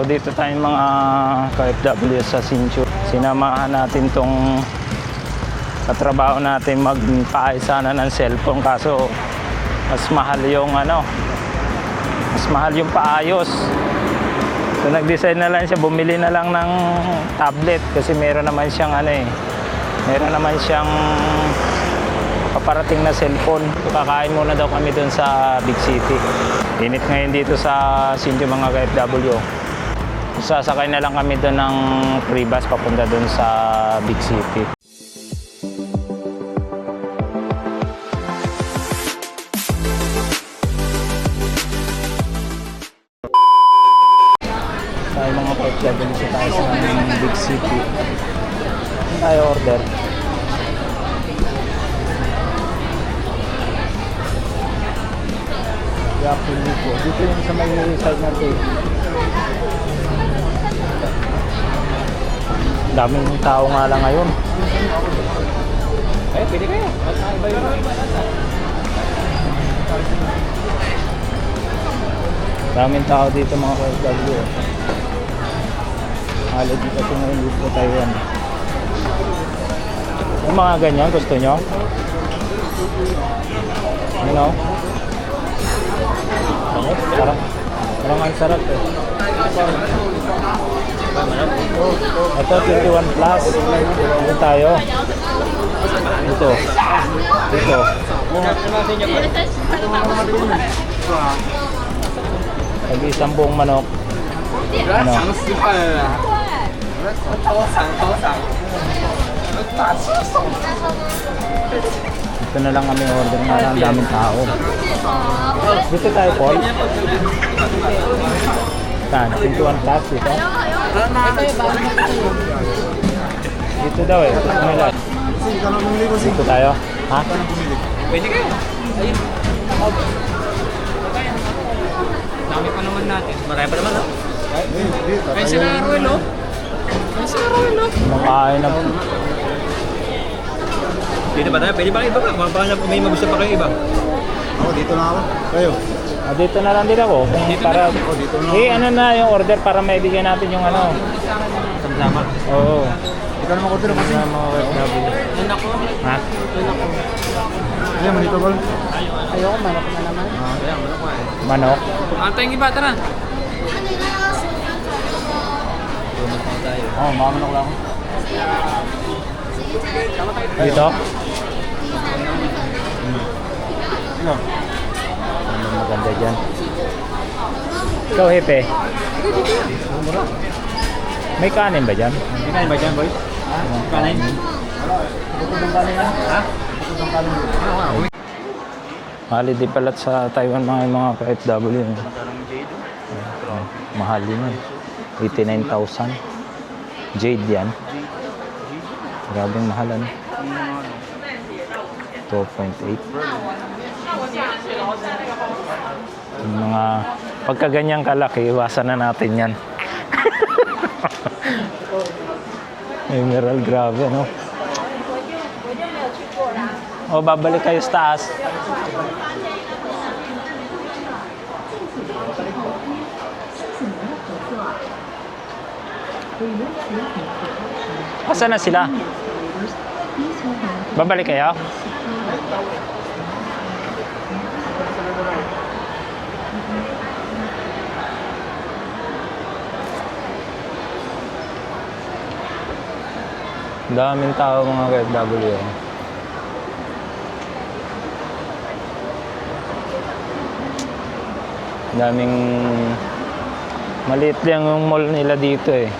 So, dito tayong mga KFW sa Sinchu. Sinamahan natin tong katrabaho natin magpaayos sana ng cellphone kaso mas mahal yung ano mas mahal yung paayos. So nag-decide na lang siya, bumili na lang ng tablet kasi meron naman siyang ano eh, meron naman siyang paparating na cellphone. Kakain muna daw kami dun sa Big City. Init ngayon dito sa Sinjo mga KFW. Sasakay na lang kami doon ng free bus papunta doon sa Big City. Tayo mga KFW sa tayo sa Big City. Tayo order? Yapo po. Dito yung sa may side natin. Daming tao nga lang ngayon. Eh, pwede kayo. Iba yun. Daming tao dito mga KFW. Holiday kasi ngayon dito sa Taiwan. Yung mga ganyan, gusto nyo? Ano? Sarap. Sarap. Parang ang sarap eh. Ito, 21 plus. Ito tayo. Ito. Ito. Pag isang buong manok. Ano? Ito na lang kami order na ang daming tao. Dito tayo, Paul. Saan? 21 plus dito? Dito daw eh. Dito na lang. Dito tayo. Ha? Pwede kayo. Ayun. Dami pa naman natin. Marami pa naman, no? Ay, si Ruel, no? Ay, si Ruel, no? Kumakain na. Pwede ba tayo? Pwede ba kayo iba ka? Baka baka may magusto pa kayo iba. Ako, dito na ako. Kayo. Ah, dito na lang din ako. Kung Dito para, na? Oh, dito na eh, ano na yung order para maibigyan natin yung ano. Sama-sama. Oo. Ikaw naman konti na Kasi kasi. mga OFW. Anak ko. Ha? Ayan, manito bal. Ayoko, manok na naman. Ayan, ano ko eh. Manok. Antayin iba, tara. Oh, mamanok lang. Dito? Ano? Maganda dyan? Ikaw, Hepe. May kanin ba dyan? Hindi kayo ba dyan, boy? Ha? Kanin? Ha? Holiday pala sa Taiwan mga mga ka-FW. eh. Mahal yun. eh. 89,000. Jade yan. Grabing mahalan. 2.8. Yung mga pagka ganyang kalaki, iwasan na natin yan. Emerald, grabe, no? O, babalik kayo sa taas. Asa na sila? Babalik kayo? Daming tao mga KFW. Daming maliit lang yung mall nila dito eh.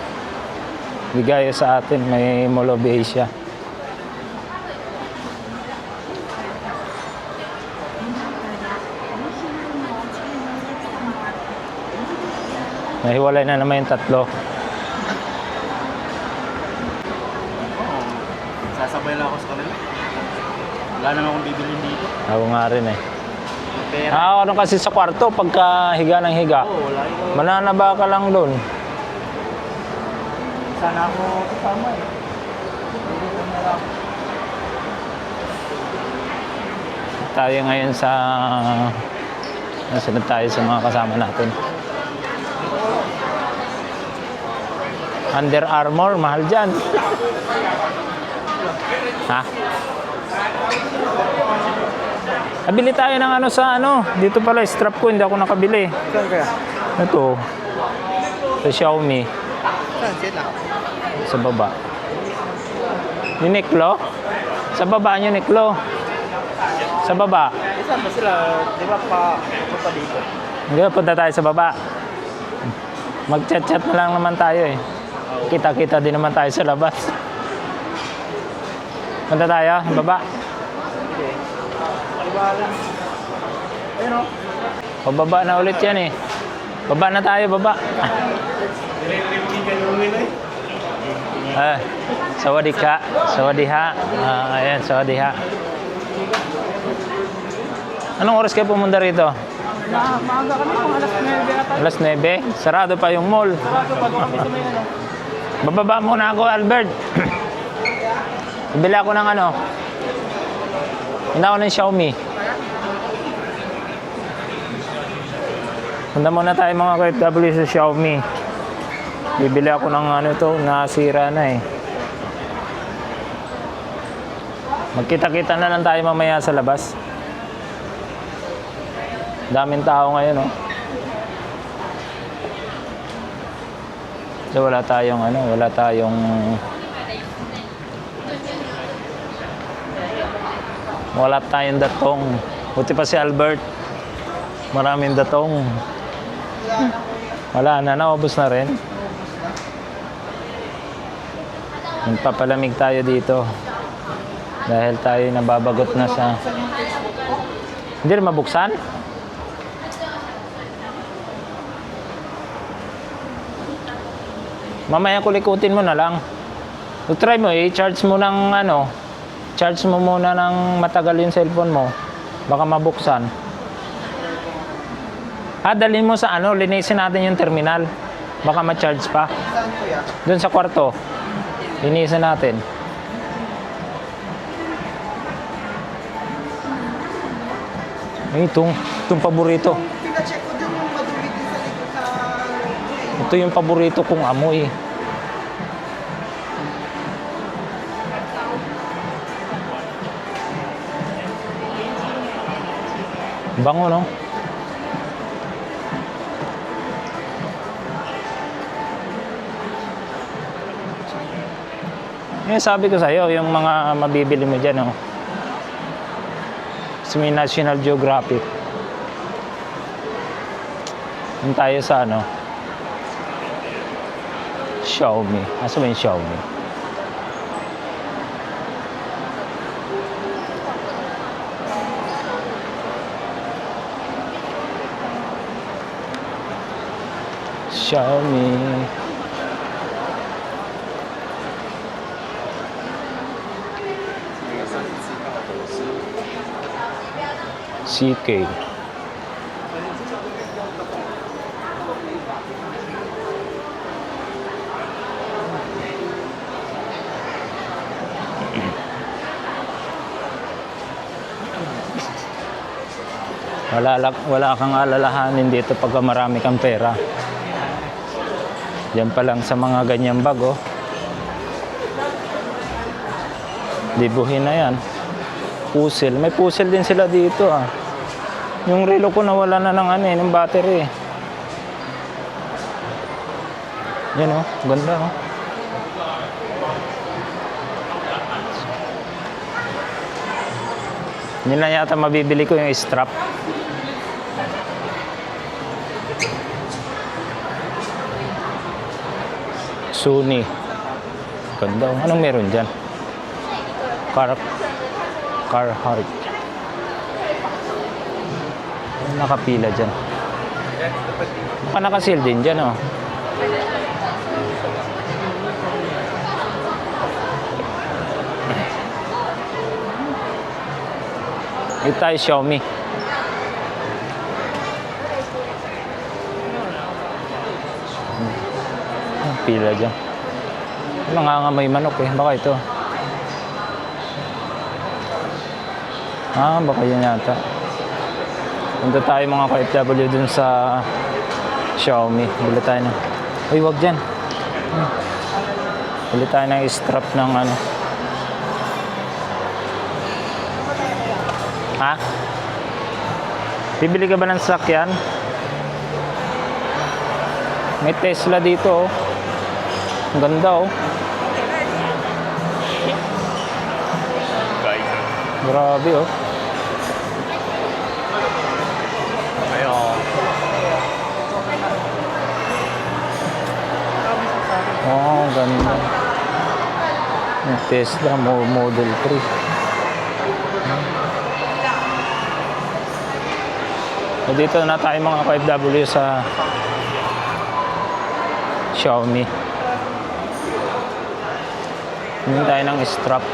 Di gaya sa atin, may Mall of Asia. Nahiwalay na naman yung tatlo. Sasabay lang ako sa kanila. Wala naman akong bibilin dito. Ako nga rin eh. Pera. Ah, ano kasi sa kwarto, pagka higa ng higa, Oo, wala yung... mananaba ka lang doon. Sana ako kasama eh. Tayo ngayon sa... Nasunod tayo sa mga kasama natin. Under Armour, mahal dyan. Ha? Kabili tayo ng ano sa ano. Dito pala, strap ko, hindi ako nakabili. Saan kaya? Ito. Sa Xiaomi. Saan sila? Sa baba. Uniqlo? Sa baba, Uniqlo. Sa baba. Saan ba sila? Di ba pa, pa dito? Hindi, punta tayo sa baba. Mag-chat-chat na lang naman tayo eh. Kita-kita din naman tayo sa labas. Punta tayo, baba. Pababa na ulit yan eh. Baba na tayo, baba. Ah, sawadika. Sawadiha. Ah, ayan, sawadiha. Anong oras kayo pumunta rito? Maaga kami kung alas 9 ata. Alas 9. Sarado pa yung mall. Sarado pa kami sa may ano. Bababa muna ako, Albert. Bili ako ng ano. Hindi ako ng Xiaomi. Punta muna tayo mga ka-FW sa Xiaomi. Bibili ako ng ano to, nasira na eh. Magkita-kita na lang tayo mamaya sa labas. Daming tao ngayon, oh. So wala tayong ano, wala tayong wala tayong datong. Buti pa si Albert. Maraming datong. Wala na, naubos na rin. Magpapalamig tayo dito. Dahil tayo nababagot na sa... Hindi rin mabuksan? Mamaya kulikutin mo na lang. So, try mo, i-charge mo ng ano, charge mo muna ng matagal yung cellphone mo. Baka mabuksan. Ah, dalhin mo sa ano, linisin natin yung terminal. Baka ma-charge pa. Doon sa kwarto. Linisin natin. Ay, itong, itong paborito. Ito yung paborito kong amoy. Bango, no? Eh, sabi ko sa'yo, yung mga mabibili mo dyan, oh. Sa National Geographic. Yung tayo sa ano, Xiaomi. Asa ba yung Xiaomi? Xiaomi. CK. Wala, wala kang alalahanin dito pagka marami kang pera. Yan pa lang sa mga ganyang bag, oh. Libuhin na yan. Puzzle. May puzzle din sila dito, ah. Yung relo ko nawala na ng ano, eh, ng battery. Yan, oh. Ganda, oh. Yun na yata mabibili ko yung strap. Sony. Ganda. oh. Anong meron dyan? Car... Carhartt. Nakapila dyan? Baka nakasil din dyan, oh. Ito tayo Xiaomi. Pila dyan. Nangangamoy manok eh. Baka ito. Ah, baka yun yata. Punta tayo mga ka-FW dun sa Xiaomi. Bila tayo na. Uy, wag dyan. Bili tayo ng strap ng ano. Ha? Bibili ka ba ng sakyan? May Tesla dito oh. Ang ganda oh. Grabe oh. Oh, ang ganda. Yung Tesla mo- Model 3. So dito na tayo mga FW sa Xiaomi. Hindi tayo ng strap.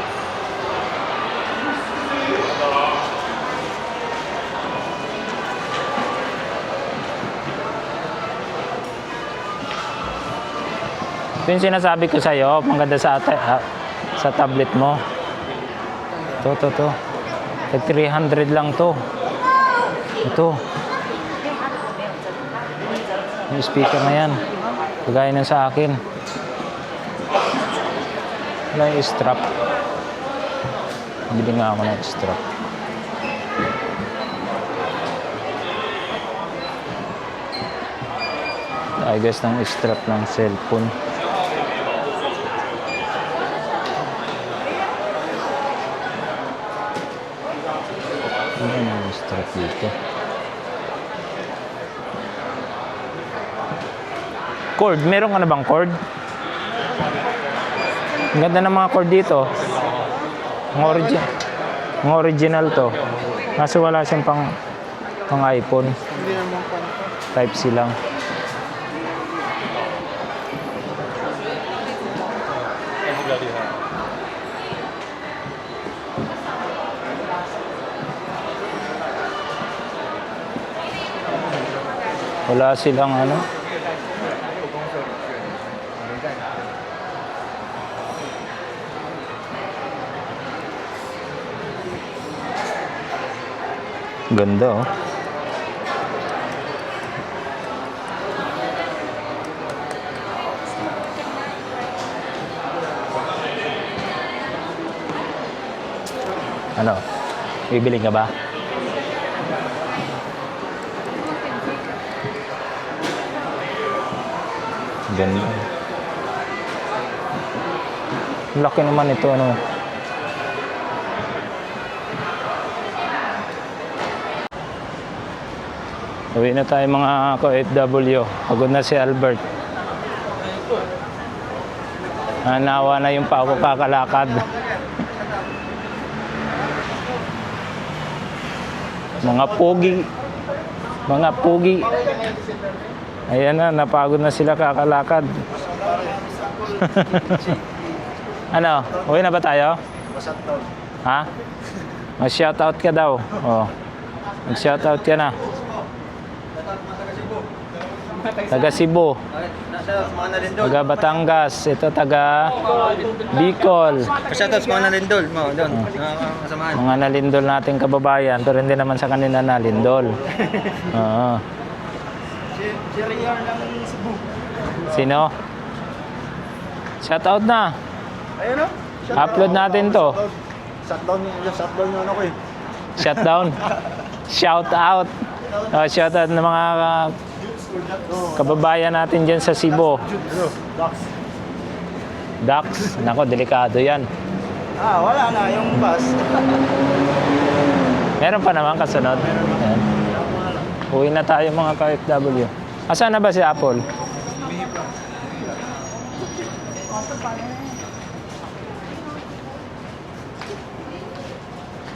Ito yung sinasabi ko sa'yo, maganda sa, ata- ah, sa tablet mo. Ito, ito, ito. Tag 300 lang to. Ito. Yung speaker na yan. Kagaya ng sa akin. Yung strap. Bili nga ako ng strap. I guess ng strap ng cellphone. Ano? Cord, meron ka na bang cord? Ang ganda ng mga cord dito. Ang, origi ang original to. Kaso wala siyang pang, pang iPhone. Hindi naman pa. Type C lang. Wala silang ano. Ganda oh. Ano? Bibili ka ba? Ganda. Laki naman ito, ano? Uwi na tayo mga ka-FW. Pagod na si Albert. Nanawa na yung pa ako kakalakad. Mga pogi. Mga pogi. Ayan na, napagod na sila kakalakad. ano, uwi na ba tayo? Ha? Mag-shoutout ka daw. Oh. Mag-shoutout ka na. Taga Cebu, taga Batangas, ito taga Bicol. Shoutout sa mga nalindol mo, doon. Mga kasamahan. Mga nalindol nating kababayan, pero hindi naman sa kanila nalindol. Oo. Si, Rior ng Cebu. Sino? Shoutout na. Ayun o. Upload natin to. Shutdown yung shutdown yung ano ko eh. Shutdown. Shout out. Oh, shout out ng mga uh, kababayan natin dyan sa Cebu. Dax. Dax, nako, delikado yan. Ah, wala na yung bus. Meron pa naman kasunod. Ayan. Uwi na tayo mga ka-FW. Asan na ba si Apple?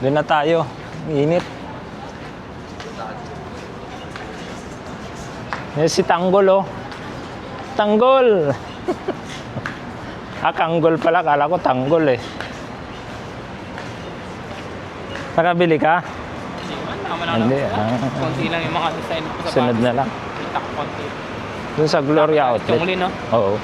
Doon na tayo. Init. Yan si Tanggol oh. Tanggol! ah, Kanggol pala. Kala ko Tanggol eh. Nakabili ka? Hindi man, naman lang. Hindi. Ah. Konti lang yung mga design ko sa Sunod na lang. Kita ko konti. Doon sa Gloria Outlet. uli, no? Oo.